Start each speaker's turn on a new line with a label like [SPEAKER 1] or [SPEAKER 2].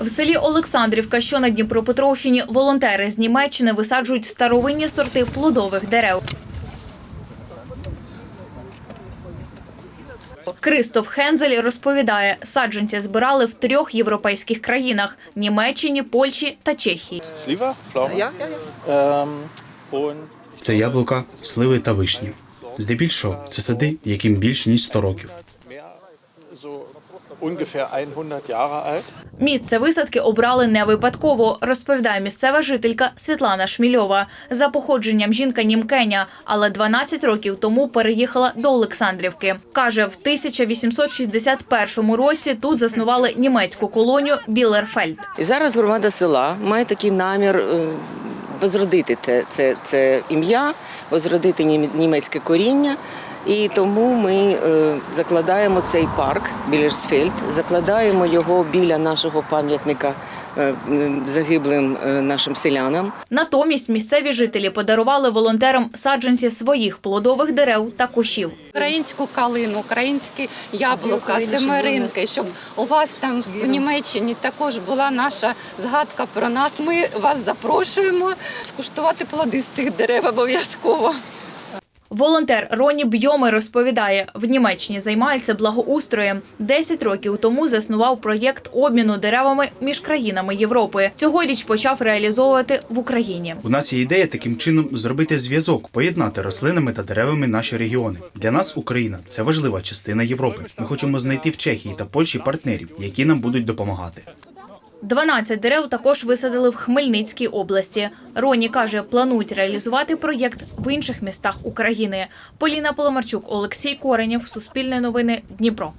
[SPEAKER 1] В селі Олександрівка, що на Дніпропетровщині, волонтери з Німеччини висаджують старовинні сорти плодових дерев. Кристоф Хензель розповідає, саджанці збирали в трьох європейських країнах – Німеччині, Польщі та Чехії.
[SPEAKER 2] Und
[SPEAKER 3] Це яблука, сливи та вишні. Здебільшого це сади, яким більш ніж 100 років.
[SPEAKER 2] Ungefähr 100 Jahre alt.
[SPEAKER 1] Місце висадки обрали не випадково, розповідає місцева жителька Світлана Шмільова. За походженням жінка німкеня, але 12 років тому переїхала до Олександрівки. Каже, в 1861 році тут заснували німецьку колонію Білерфельд.
[SPEAKER 4] І зараз громада села має такий намір е, возродити це, це, це ім'я, возродити нім- німецьке коріння. І тому ми е, закладаємо цей парк Білерсфельд, закладаємо його біля нашого пам'ятника е, загиблим е, нашим селянам.
[SPEAKER 1] Натомість місцеві жителі подарували волонтерам саджанці своїх плодових дерев та кущів.
[SPEAKER 5] Українську калину, українські яблука, семеринки, щоб у вас там в Німеччині також була наша згадка про нас. Ми вас запрошуємо скуштувати плоди з цих дерев обов'язково.
[SPEAKER 1] Волонтер Роні Бьоми розповідає, в Німеччині займається благоустроєм. 10 років тому заснував проєкт обміну деревами між країнами Європи. Цьогоріч почав реалізовувати в Україні.
[SPEAKER 3] У нас є ідея таким чином зробити зв'язок, поєднати рослинами та деревами наші регіони. Для нас Україна це важлива частина Європи. Ми хочемо знайти в Чехії та Польщі партнерів, які нам будуть допомагати.
[SPEAKER 1] 12 дерев також висадили в Хмельницькій області. Роні каже, планують реалізувати проєкт в інших містах України. Поліна Поломарчук, Олексій Коренєв, Суспільне новини, Дніпро.